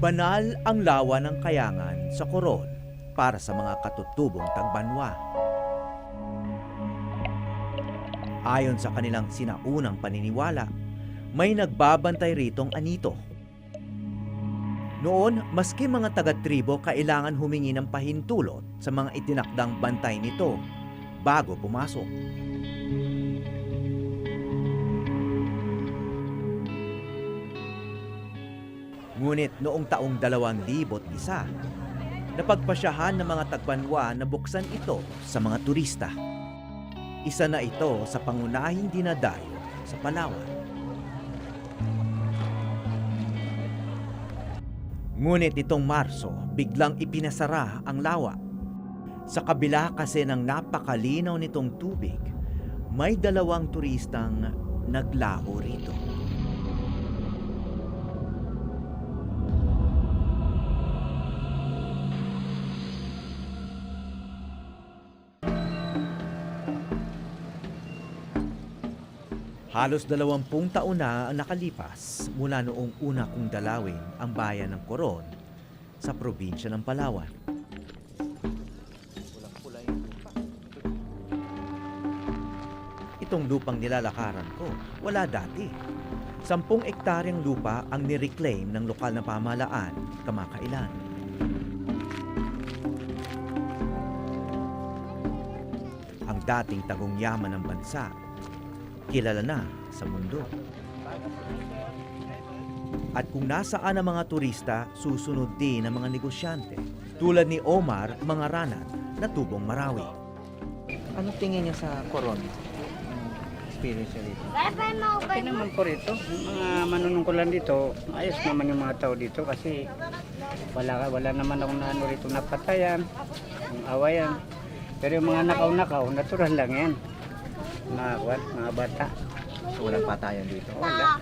Banal ang lawa ng kayangan sa koron para sa mga katutubong tagbanwa. Ayon sa kanilang sinaunang paniniwala, may nagbabantay ritong anito. Noon, maski mga taga-tribo kailangan humingi ng pahintulot sa mga itinakdang bantay nito bago pumasok. Ngunit noong taong 2001, napagpasyahan ng mga tagbanwa na buksan ito sa mga turista. Isa na ito sa pangunahing dinadayo sa Palawan. Ngunit itong Marso, biglang ipinasara ang lawa. Sa kabila kasi ng napakalinaw nitong tubig, may dalawang turistang naglaho rito. Halos dalawampung taon na ang nakalipas mula noong una kong dalawin ang bayan ng Coron sa probinsya ng Palawan. Itong lupang nilalakaran ko, wala dati. Sampung ektaryang lupa ang nireclaim ng lokal na pamahalaan kamakailan. Ang dating tagong yaman ng bansa kilala na sa mundo. At kung nasaan ang mga turista, susunod din ang mga negosyante. Tulad ni Omar Mangaranat na tubong Marawi. Ano tingin niyo sa koron? Ang experience niyo dito? Okay naman po rito. Mga manunungkulan dito, ayos naman yung mga tao dito kasi wala wala naman akong naano rito napatayan, yung awayan. Pero yung mga nakaw-nakaw, natural lang yan. Mga kwat, mga bata. So, walang patayan dito. Wala.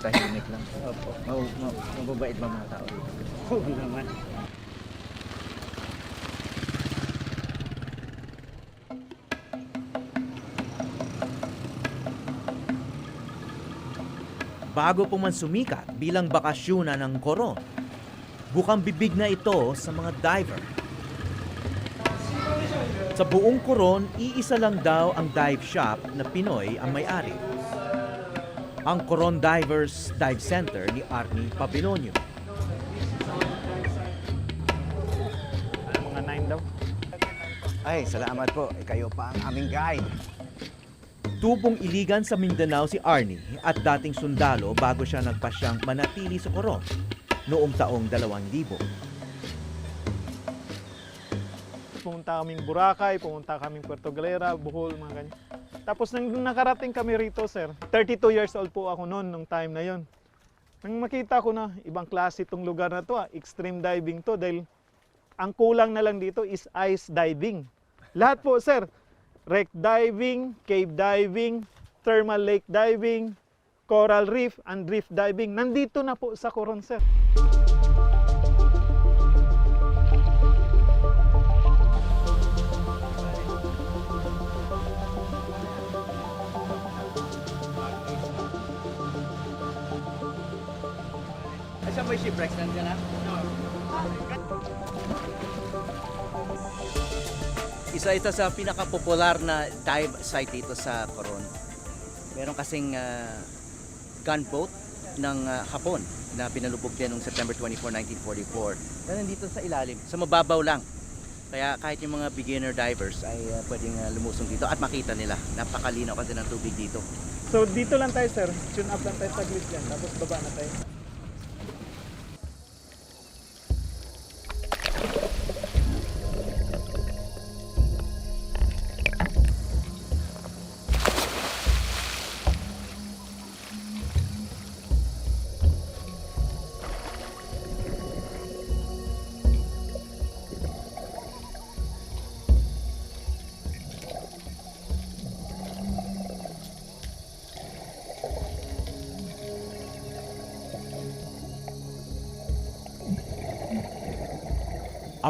Tahimik lang. Opo. Mau, mau, mababait ba mga tao dito? Oo naman. Bago po man sumikat bilang bakasyonan ng Coron, bukang bibig na ito sa mga diver. Sa buong Coron, iisa lang daw ang dive shop na Pinoy ang may-ari. Ang Coron Divers Dive Center ni Arnie Pabinonio. Mga nine daw. Ay, salamat po. Eh, kayo pa ang aming guide. Tubong iligan sa Mindanao si Arnie at dating sundalo bago siya nagpasyang manatili sa Coron noong taong 2000. Pumunta kaming Boracay, pumunta kaming Puerto Galera, Bohol, mga ganyan. Tapos nang nakarating kami rito, sir, 32 years old po ako noon, nung time na yon. Nang makita ko na ibang klase itong lugar na to, ah, extreme diving to dahil ang kulang na lang dito is ice diving. Lahat po, sir. Wreck diving, cave diving, thermal lake diving, coral reef, and reef diving. Nandito na po sa Coron, sir. Yung shipwrecks? Nandiyan na? Isa ito sa pinaka-popular na dive site dito sa Coron. Meron kasing ah, gunboat ng ah, Hapon na pinalubog din noong September 24, 1944. Na nandito sa ilalim, sa mababaw lang. Kaya kahit yung mga beginner divers ay ah, pwedeng ah, lumusong dito at makita nila. Napakalinaw kasi ng tubig dito. So dito lang tayo sir, tune up lang tayo sa grid yan, tapos baba na tayo.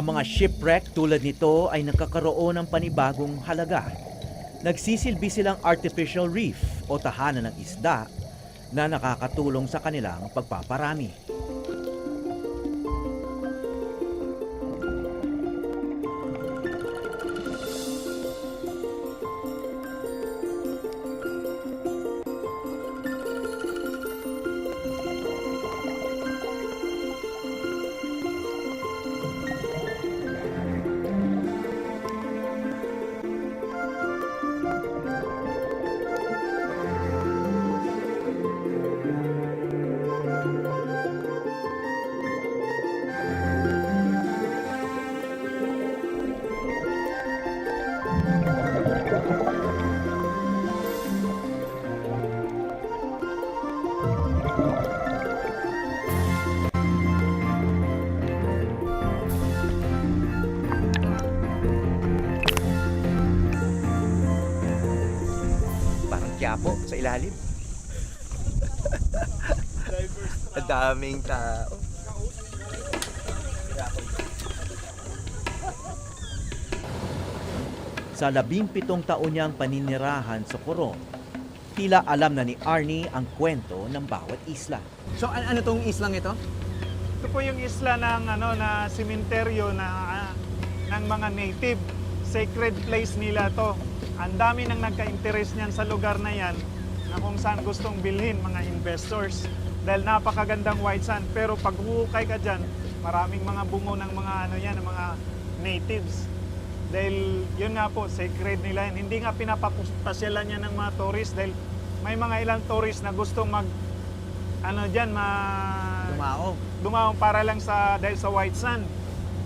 Ang mga shipwreck tulad nito ay nagkakaroon ng panibagong halaga. Nagsisilbi silang artificial reef o tahanan ng isda na nakakatulong sa kanilang pagpaparami. Ilalim. Ang daming tao. Sa labing pitong taon niyang paninirahan sa Coron, tila alam na ni Arnie ang kwento ng bawat isla. So an- ano tong islang ito? Ito po yung isla ng ano na simenteryo na ah, ng mga native. Sacred place nila to. Ang dami nang nagka-interest niyan sa lugar na yan na kung saan gustong bilhin mga investors. Dahil napakagandang white sand. Pero pag huhukay ka dyan, maraming mga bungo ng mga ano yan, ng mga natives. Dahil yun nga po, sacred nila yan. Hindi nga pinapapasyalan yan ng mga tourist dahil may mga ilang tourist na gustong mag ano dyan, ma Dumao. dumaong para lang sa dahil sa white sand.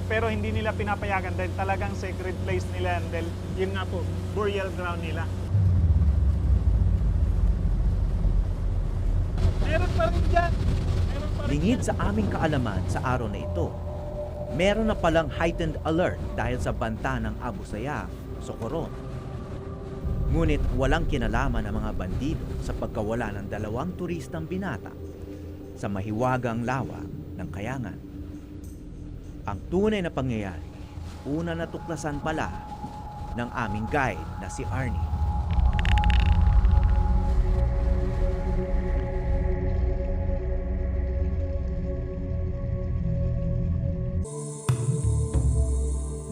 Pero hindi nila pinapayagan dahil talagang sacred place nila yan dahil yun nga po, burial ground nila. Meron pa rin dyan. Meron pa rin Lingid sa aming kaalaman sa araw na ito, meron na palang heightened alert dahil sa banta ng Abu Sayyaf sa Coron. Ngunit walang kinalaman ng mga bandido sa pagkawala ng dalawang turistang binata sa mahiwagang lawa ng Kayangan. Ang tunay na pangyayari, una natuklasan pala ng aming guide na si Arnie.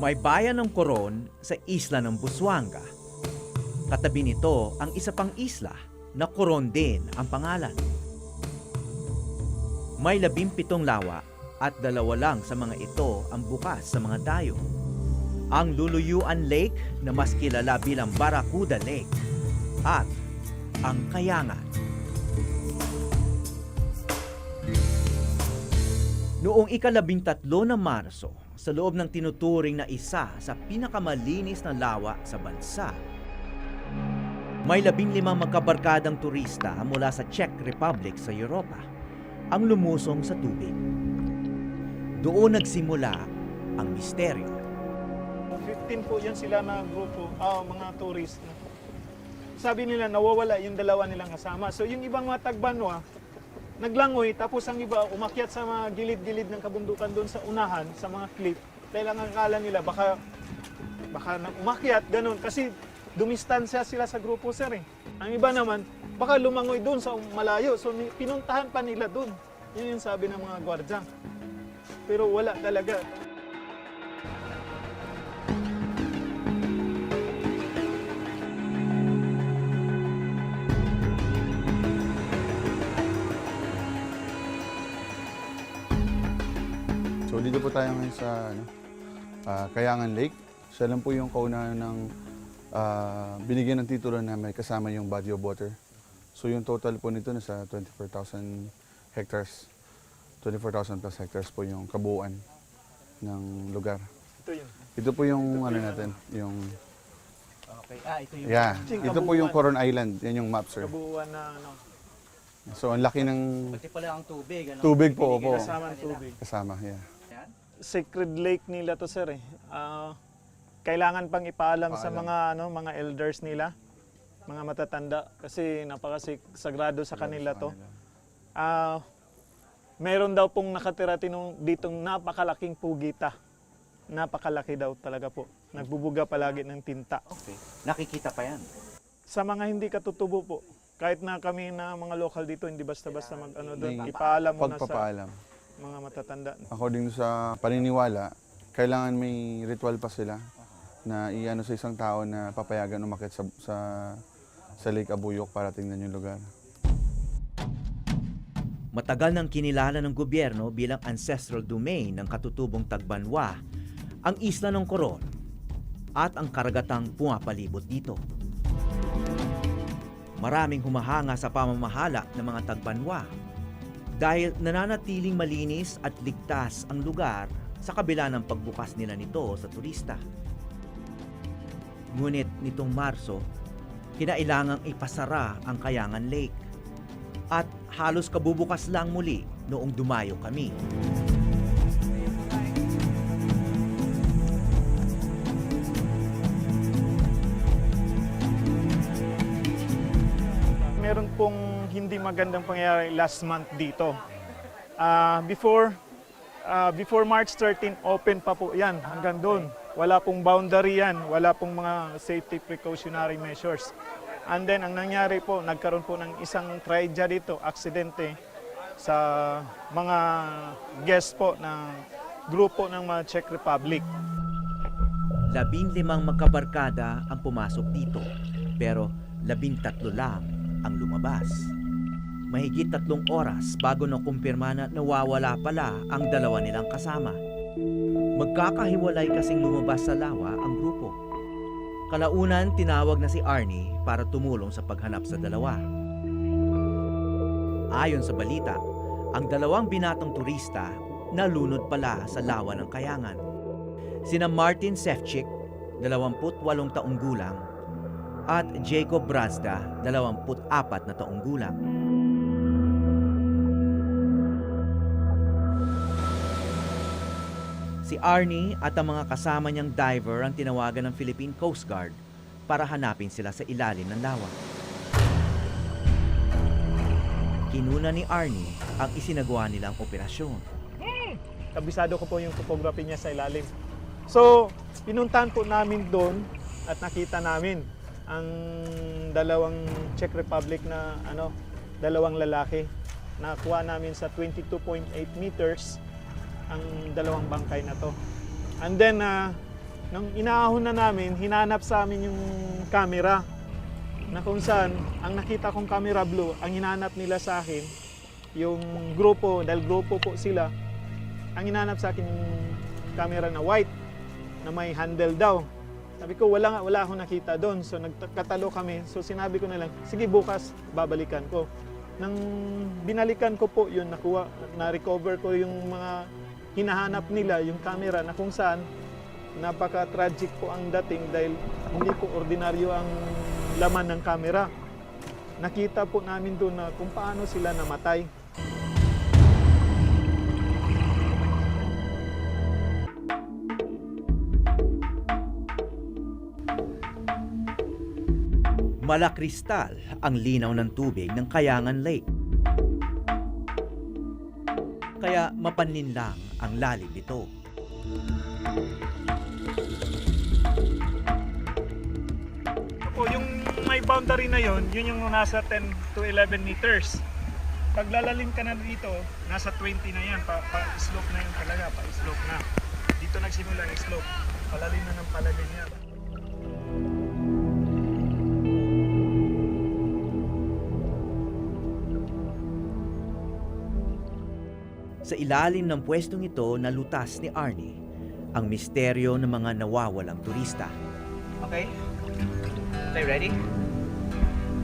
May bayan ng Coron sa isla ng Busuanga. Katabi nito ang isa pang isla na Coron din ang pangalan. May labimpitong lawa at dalawa lang sa mga ito ang bukas sa mga dayo. Ang Luluyuan Lake na mas kilala bilang Barracuda Lake at ang Kayangan. Noong ikalabing tatlo ng Marso, sa loob ng tinuturing na isa sa pinakamalinis na lawa sa bansa, may labing limang magkabarkadang turista mula sa Czech Republic sa Europa ang lumusong sa tubig. Doon nagsimula ang misteryo. 15 po yan sila na grupo, ah, mga tourist. Sabi nila nawawala yung dalawa nilang kasama. So yung ibang mga tagbanwa, naglangoy tapos ang iba umakyat sa mga gilid-gilid ng kabundukan doon sa unahan, sa mga cliff. Dahil ang akala nila baka baka nang umakyat ganun kasi dumistansya sila sa grupo sir eh. Ang iba naman baka lumangoy doon sa malayo. So pinuntahan pa nila doon. Yun yung sabi ng mga gwardya. Pero wala talaga. So dito po tayo ngayon sa ano, ah, Kayangan Lake. Siya lang po yung kauna ng ah, binigyan ng titulo na may kasama yung body of water. So yung total po nito nasa 24,000 hectares. 24,000 plus hectares po yung kabuuan ng lugar. Ito yun. Ito po yung ano natin, yung Okay. Ah, ito yung yeah, Yung ito po yung. Coron Island, yan yung map sir. Kabuuan na ano, So ang laki ng Pati pala ang tubig. Ano? tubig po Binigay po na sa kasama ng tubig. kasama, yeah. Sacred lake nila to sir eh. Ah, kailangan pang ipaalam sa mga ano mga elders nila, mga matatanda kasi napakasagrado sa kanila to. Ah, meron daw pong nakatira tinong ditong napakalaking pugita. Napakalaki daw talaga po. Nagbubuga palagi ng tinta. Okay. Nakikita pa yan. Sa mga hindi katutubo po, kahit na kami na mga local dito, hindi basta-basta mag ano doon, ipaalam mo na sa Pagpapaalam. Mga matatanda. According sa paniniwala, kailangan may ritual pa sila na iano sa isang tao na papayagan umakit sa, sa, sa Lake Abuyok para tingnan yung lugar. Matagal nang kinilala ng gobyerno bilang ancestral domain ng katutubong Tagbanwa ang isla ng Coron at ang karagatang pumapalibot dito. Maraming humahanga sa pamamahala ng mga Tagbanwa dahil nananatiling malinis at ligtas ang lugar sa kabila ng pagbukas nila nito sa turista. Ngunit nitong Marso, kinailangang ipasara ang Kayangan Lake at halos kabubukas lang muli noong dumayo kami. Pong hindi magandang pangyayari last month dito. Ah, before ah, before March 13, open pa po 'yan hanggang doon. Wala pong boundary yan, wala pong mga safety precautionary measures. And then ang nangyari po, nagkaroon po ng isang tragedy dito, aksidente sa mga guests po ng grupo ng mga Czech Republic. Labing limang magkabarkada ang pumasok dito, pero labing tatlo lang ang lumabas. Mahigit tatlong oras bago nakumpirma na nawawala pala ang dalawa nilang kasama. Magkakahiwalay kasing lumabas sa lawa ang grupo. Kalaunan, tinawag na si Arnie para tumulong sa paghanap sa dalawa. Ayon sa balita, ang dalawang binatang turista nalunod pala sa lawa ng kayangan. Sina Martin Sefcik, 28 taong gulang, at Jacob Brazda, 24 na taong gulang. Si Arnie at ang mga kasama niyang diver ang tinawagan ng Philippine Coast Guard para hanapin sila sa ilalim ng lawa. Kinuna ni Arnie ang isinagawa nilang operasyon. kabisado ko po yung topography niya sa ilalim. So, pinuntahan po namin doon at nakita namin ang dalawang Czech Republic na ano, dalawang lalaki. Nakuha namin sa 22.8 meters ang dalawang bangkay na to. And then, ah, nung inaahon na namin, hinanap sa amin yung camera na kung saan ang nakita kong camera blue, ang hinanap nila sa akin, yung grupo, dahil grupo po sila, ang hinanap sa akin yung camera na white na may handle daw. Sabi ko, wala wala akong nakita doon. So nagkatalo kami. So sinabi ko na lang, sige bukas, babalikan ko. Nang binalikan ko po yun, nakuha, na-recover ko yung mga hinahanap nila, yung camera na kung saan napaka-tragic po ang dating dahil hindi po ordinaryo ang laman ng camera. Nakita po namin doon na kung paano sila namatay. Malakristal ang linaw ng tubig ng Kayangan Lake. Kaya mapanlin lang ang lalim nito. po, yung may boundary na yon, yun yung nasa 10 to 11 meters. Pag lalalim ka na dito, nasa 20 na yan, pa, pa slope na yun talaga, pa slope na. Dito nagsimula ang slope, palalim na ng palalim yan. Sa ilalim ng pwestong ito nalutas ni Arnie ang misteryo ng mga nawawalang turista. Okay. Are you ready?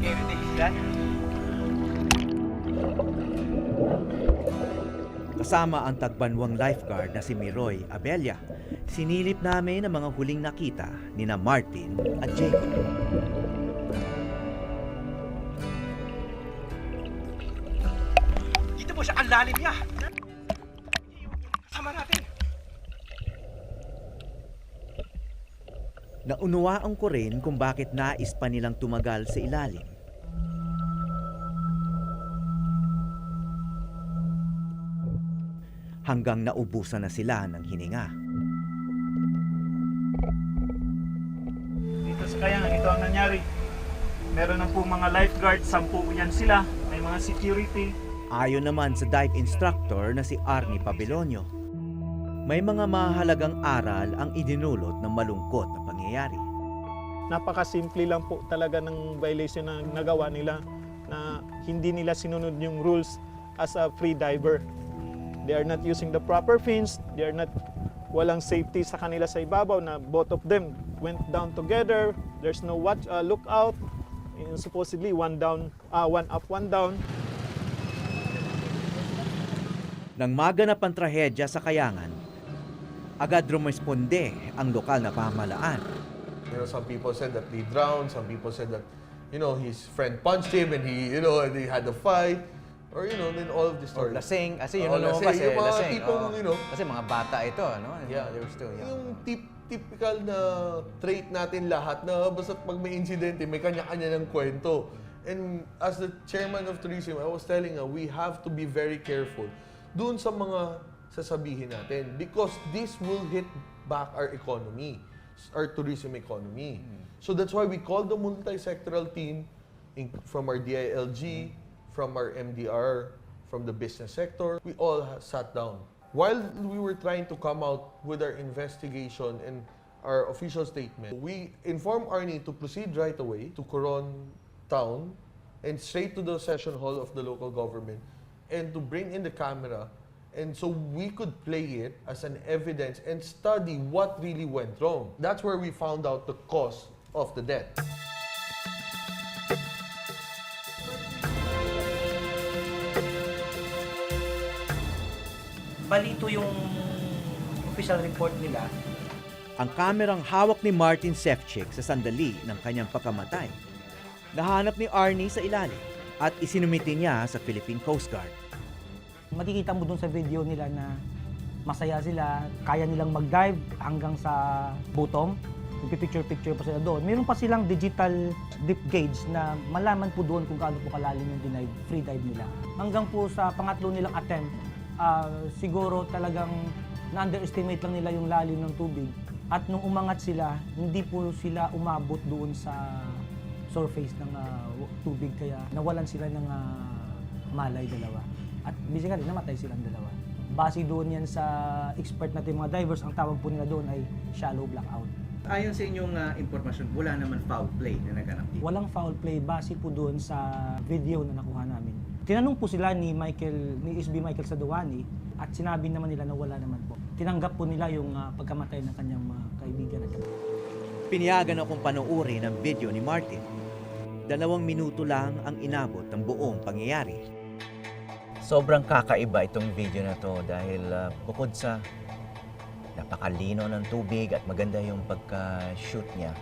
Okay, ready? Yan. Kasama ang tagbanwang lifeguard na si Miroy Abella, sinilip namin ang mga huling nakita ni na Martin at Jacob. Dito po siya, ang lalim niya. Kasama natin. Naunawaan ko rin kung bakit nais pa nilang tumagal sa ilalim. Hanggang naubusan na sila ng hininga. Dito sa kaya ito ang nangyari. Meron na po mga lifeguard, sampu yan sila. May mga security. Ayon naman sa dive instructor na si Arnie Pabelonio, may mga mahalagang aral ang idinulot ng malungkot na pangyayari. Napakasimple lang po talaga ng violation na nagawa nila na hindi nila sinunod yung rules as a free diver. They are not using the proper fins, they are not walang safety sa kanila sa ibabaw na both of them went down together. There's no watch uh, lookout. And supposedly one down, uh, one up, one down. Nang maganap ang trahedya sa Kayangan, agad rumesponde ang lokal na pamahalaan. You know, some people said that they drowned. Some people said that, you know, his friend punched him and he, you know, and they had a fight. Or, you know, then all of the Or stories. lasing. Kasi yun ano lasing. kasi, Yung mga lasing. tipong, oo. you know, Kasi mga bata ito, ano? Yeah. They were still young. Yung tip, typical na trait natin lahat na basta pag may insidente, may kanya-kanya ng kwento. And as the chairman of tourism, I was telling her, we have to be very careful doon sa mga sasabihin natin because this will hit back our economy, our tourism economy. So that's why we call the multi-sectoral team in, from our DILG, from our MDR, from the business sector. We all sat down. While we were trying to come out with our investigation and our official statement, we informed Arnie to proceed right away to Coron town and straight to the session hall of the local government and to bring in the camera and so we could play it as an evidence and study what really went wrong. That's where we found out the cause of the death. balito yung official report nila Ang kamerang hawak ni Martin Sefcik sa sandali ng kanyang pagkamatay. Nahanap ni Arnie sa ilalim at isinumiti niya sa Philippine Coast Guard. Makikita mo dun sa video nila na masaya sila, kaya nilang mag-dive hanggang sa bottom. Picture-picture pa sila doon. Meron pa silang digital dip gauge na malaman po doon kung gaano po kalalim yung denive, free dive nila. Hanggang po sa pangatlo nilang attempt, ah, siguro talagang na-underestimate lang nila yung lalim ng tubig. At nung umangat sila, hindi po sila umabot doon sa surface ng ah, tubig kaya nawalan sila ng ah, malay dalawa. At basically, namatay silang dalawa. Base doon yan sa expert natin mga divers, ang tawag po nila doon ay shallow blackout. Ayon sa inyong ah, impormasyon, wala naman foul play na naganap dito. Walang foul play base po doon sa video na nakuha namin. Tinanong po sila ni Michael, ni SB Michael Saduani at sinabi naman nila na wala naman po. Tinanggap po nila yung ah, pagkamatay ng kanyang mga kaibigan at kapatid. Piniyagan akong panuuri ng video ni Martin. Dalawang minuto lang ang inabot ng buong pangyayari. Sobrang kakaiba itong video na to dahil ah, bukod sa napakalino ng tubig at maganda yung pagka-shoot niya,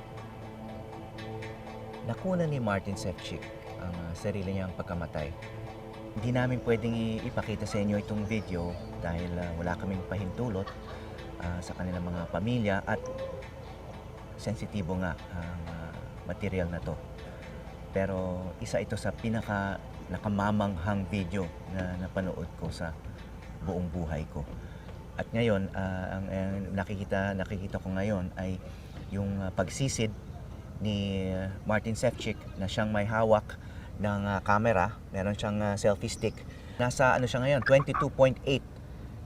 nakuna ni Martin Sefcik ang ah, sarili niyang pagkamatay. Hindi namin pwedeng ipakita sa inyo itong video dahil ah, wala kaming pahintulot ah, sa kanilang mga pamilya at sensitibo nga ang ah, material na to. Pero isa ito sa pinaka nakamamanghang video na napanood ko sa buong buhay ko. At ngayon, ah, ang, ang nakikita nakikita ko ngayon ay yung ah, pagsisid ni ah, Martin Sefcik na siyang may hawak ng ah, camera, meron siyang ah, selfie stick. Nasa ano siya ngayon, 22.8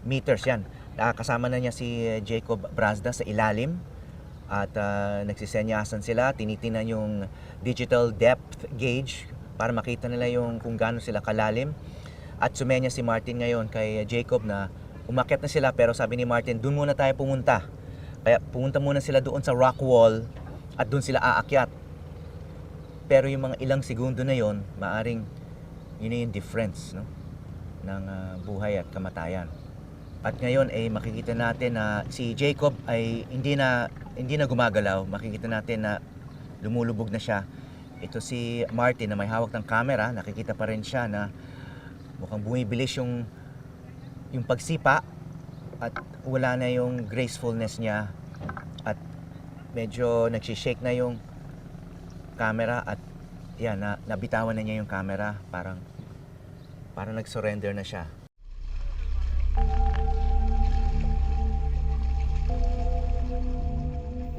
meters yan. Nakakasama na niya si Jacob Brazda sa ilalim at uh, nagsisenyasan sila, tinitingnan yung digital depth gauge para makita nila yung kung gaano sila kalalim. At sumenya si Martin ngayon kay Jacob na umakyat na sila pero sabi ni Martin, doon muna tayo pumunta. Kaya pumunta muna sila doon sa rock wall at doon sila aakyat. Pero yung mga ilang segundo na yon, maaring yun yung difference no? ng ah, buhay at kamatayan. At ngayon ay makikita natin na si Jacob ay hindi na hindi na gumagalaw. Makikita natin na lumulubog na siya. Ito si Martin na may hawak ng camera, nakikita pa rin siya na mukhang bumibilis yung yung pagsipa at wala na yung gracefulness niya. At medyo nagsishake na yung camera at yan na nabitawan na niya yung camera. Parang parang nag-surrender na siya.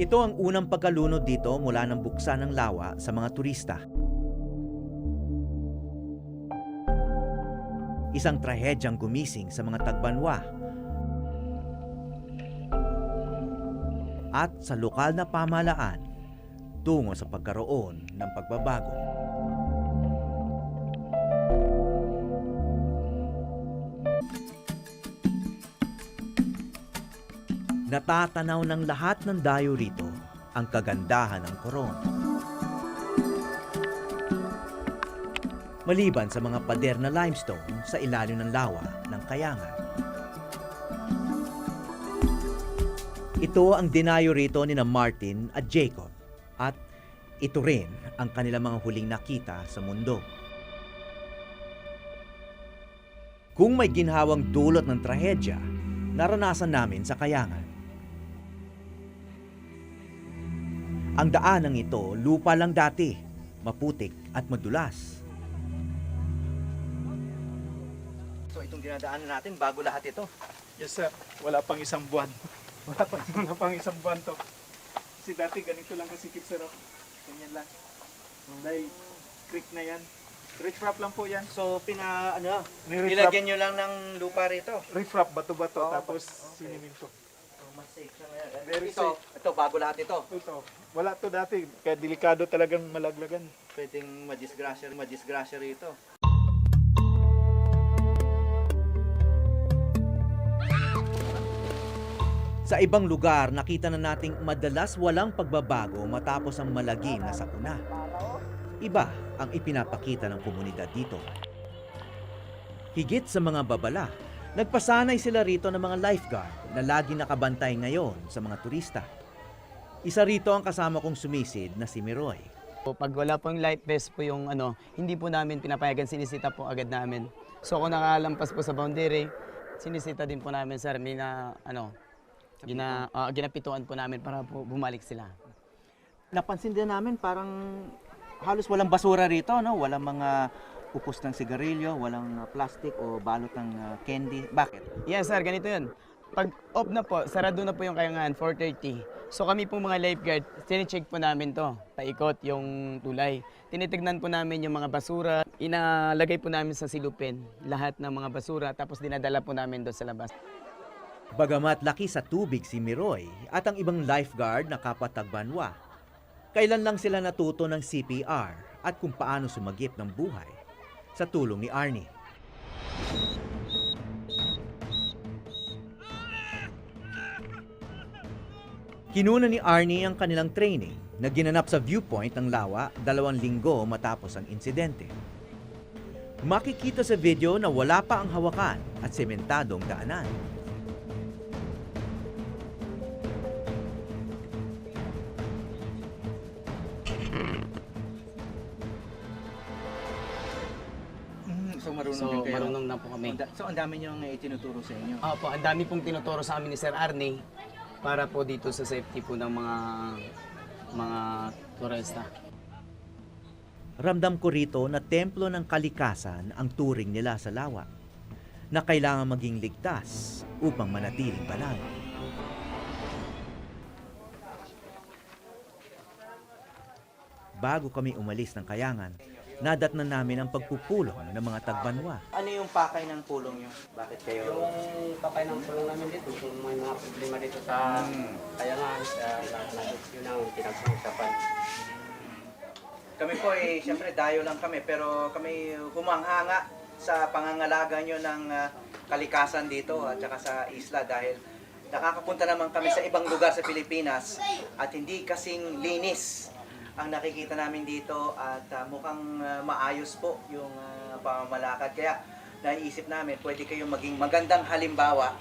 Ito ang unang pagkalunod dito mula ng buksa ng lawa sa mga turista. Isang trahedyang gumising sa mga tagbanwa at sa lokal na pamahalaan tungo sa pagkaroon ng pagbabago. Natatanaw ng lahat ng dayo rito ang kagandahan ng koron. Maliban sa mga pader na limestone sa ilalim ng lawa ng kayangan. Ito ang dinayo rito ni na Martin at Jacob at ito rin ang kanilang mga huling nakita sa mundo. Kung may ginhawang dulot ng trahedya, naranasan namin sa kayangan. Ang daanang ito, lupa lang dati, maputik at madulas. So itong dinadaanan natin bago lahat ito. Yes sir, wala pang isang buwan. Wala pang, wala pang isang buwan to. Kasi dati ganito lang kasikip sir. oh. Ganyan lang. Dahil creek na yan. Riprap lang po yan. So pina ano, nilagyan nyo lang ng lupa rito. riprap bato-bato Oh, tapos okay. siniminto. So mas safe siya ngayon. Very ito, ito bago lahat ito. Ito, wala to dati. Kaya delikado talagang malaglagan. Pwedeng madisgrasya, madisgrasya rito. Sa ibang lugar, nakita na nating madalas walang pagbabago matapos ang malagim na sakuna. Iba ang ipinapakita ng komunidad dito. Higit sa mga babala, nagpasanay sila rito ng mga lifeguard na lagi nakabantay ngayon sa mga turista. Isa rito ang kasama kong sumisid na si Miroy. Pag wala pong light vest po yung ano, hindi po namin pinapayagan, sinisita po agad namin. So kung nakalampas po sa boundary, sinisita din po namin sir, may na ano, gina, ah, ginapituan po namin para po bumalik sila. Napansin din namin parang halos walang basura rito, no? Walang mga upos ng sigarilyo, walang uh, plastic o balot ng uh, candy. Bakit? Yes sir, ganito yun. Pag off na po, sarado na po yung kayangan, 4.30. So kami po mga lifeguard, tinicheck po namin to, paikot yung tulay. Tinitignan po namin yung mga basura, inalagay po namin sa silupin, lahat ng mga basura, tapos dinadala po namin doon sa labas. Bagamat laki sa tubig si Miroy at ang ibang lifeguard na kapatagbanwa, kailan lang sila natuto ng CPR at kung paano sumagip ng buhay sa tulong ni Arnie. Kinuna ni Arnie ang kanilang training na ginanap sa viewpoint ng Lawa dalawang linggo matapos ang insidente. Makikita sa video na wala pa ang hawakan at sementadong daanan. so marunong So kayo. marunong na po kami. So ang dami niyong itinuturo sa inyo. Opo, ang dami pong tinuturo sa amin ni Sir Arnie para po dito sa safety po ng mga mga turista. Ramdam ko rito na templo ng kalikasan ang turing nila sa lawa na kailangan maging ligtas upang manatiling banal. Bago kami umalis ng kayangan, nadatnan namin ang pagpupulong ng mga tagbanwa. Ano yung pakay ng pulong niyo? Bakit kayo? Yung papay ng tulong namin dito, kung may mga problema dito sa kayangan, sa lahat yun ang pinag-uusapan. Kami po eh, siyempre dayo lang kami, pero kami humanghanga sa pangangalaga nyo ng ah, kalikasan dito at saka sa isla dahil nakakapunta naman kami sa ibang lugar sa Pilipinas at hindi kasing linis ang nakikita namin dito at ah, mukhang ah, maayos po yung ah, pamamalakad. Kaya naiisip namin pwede kayong maging magandang halimbawa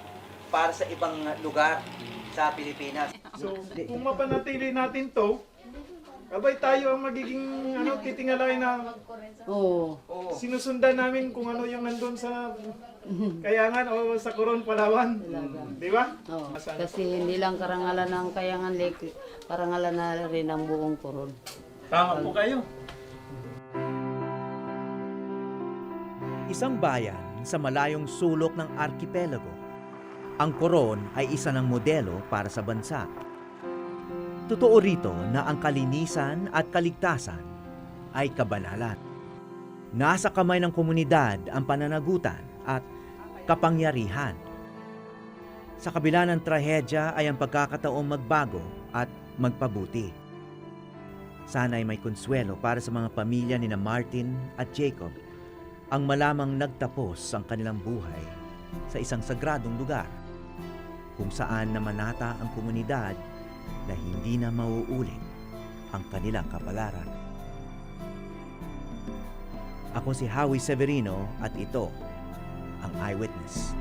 para sa ibang lugar sa Pilipinas. So, kung mapanatili natin to, abay tayo ang magiging ano, titingalay na Oo. Oo. sinusundan namin kung ano yung nandun sa Kayangan o sa Coron, Palawan. Di ba? Oo. Kasi hindi lang karangalan ng Kayangan Lake, karangalan na rin ang buong Coron. Tama po kayo. Isang bayan sa malayong sulok ng arkipelago. Ang Coron ay isa ng modelo para sa bansa. Totoo rito na ang kalinisan at kaligtasan ay kabanalan. Nasa kamay ng komunidad ang pananagutan at kapangyarihan. Sa kabila ng trahedya ay ang pagkakataong magbago at magpabuti. Sana'y may konsuelo para sa mga pamilya ni na Martin at Jacob ang malamang nagtapos ang kanilang buhay sa isang sagradong lugar kung saan namanata ang komunidad na hindi na mauulit ang kanilang kapalaran. Ako si Howie Severino at ito ang Eyewitness.